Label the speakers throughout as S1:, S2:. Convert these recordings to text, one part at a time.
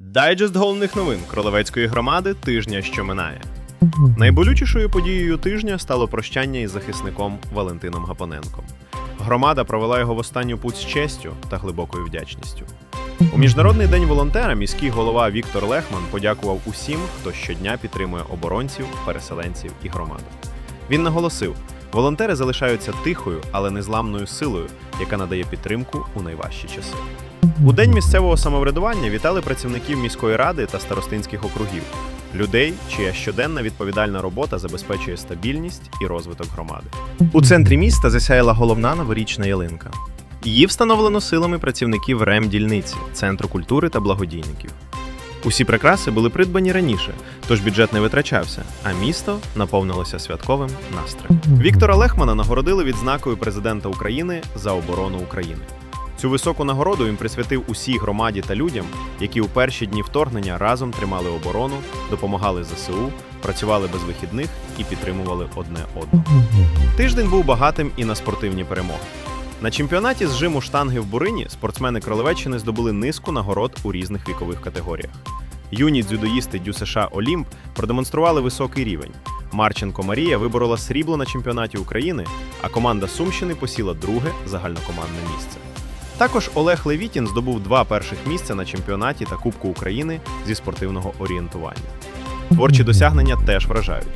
S1: Дайджест головних новин Кролевецької громади тижня, що минає. Найболючішою подією тижня стало прощання із захисником Валентином Гапоненком. Громада провела його в останню путь з честю та глибокою вдячністю. У міжнародний день волонтера міський голова Віктор Лехман подякував усім, хто щодня підтримує оборонців, переселенців і громаду. Він наголосив: волонтери залишаються тихою, але незламною силою, яка надає підтримку у найважчі часи. У день місцевого самоврядування вітали працівників міської ради та старостинських округів, людей, чия щоденна відповідальна робота забезпечує стабільність і розвиток громади. У центрі міста засяяла головна новорічна ялинка. Її встановлено силами працівників РЕМ дільниці, Центру культури та благодійників. Усі прикраси були придбані раніше, тож бюджет не витрачався, а місто наповнилося святковим настроєм. Віктора Лехмана нагородили відзнакою президента України за оборону України. Цю високу нагороду він присвятив усій громаді та людям, які у перші дні вторгнення разом тримали оборону, допомагали ЗСУ, працювали без вихідних і підтримували одне одного. Тиждень був багатим і на спортивні перемоги. На чемпіонаті з жиму штанги в Бурині спортсмени Кролевеччини здобули низку нагород у різних вікових категоріях. Юні дзюдоїсти Дю США Олімп продемонстрували високий рівень. Марченко Марія виборола срібло на чемпіонаті України, а команда Сумщини посіла друге загальнокомандне місце. Також Олег Левітін здобув два перших місця на чемпіонаті та Кубку України зі спортивного орієнтування. Творчі досягнення теж вражають.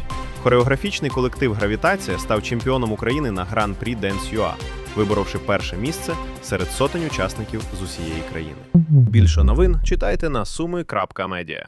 S1: Хореографічний колектив Гравітація став чемпіоном України на Гран-прі Dance UA, виборовши перше місце серед сотень учасників з усієї країни. Більше новин читайте на суми.медіа.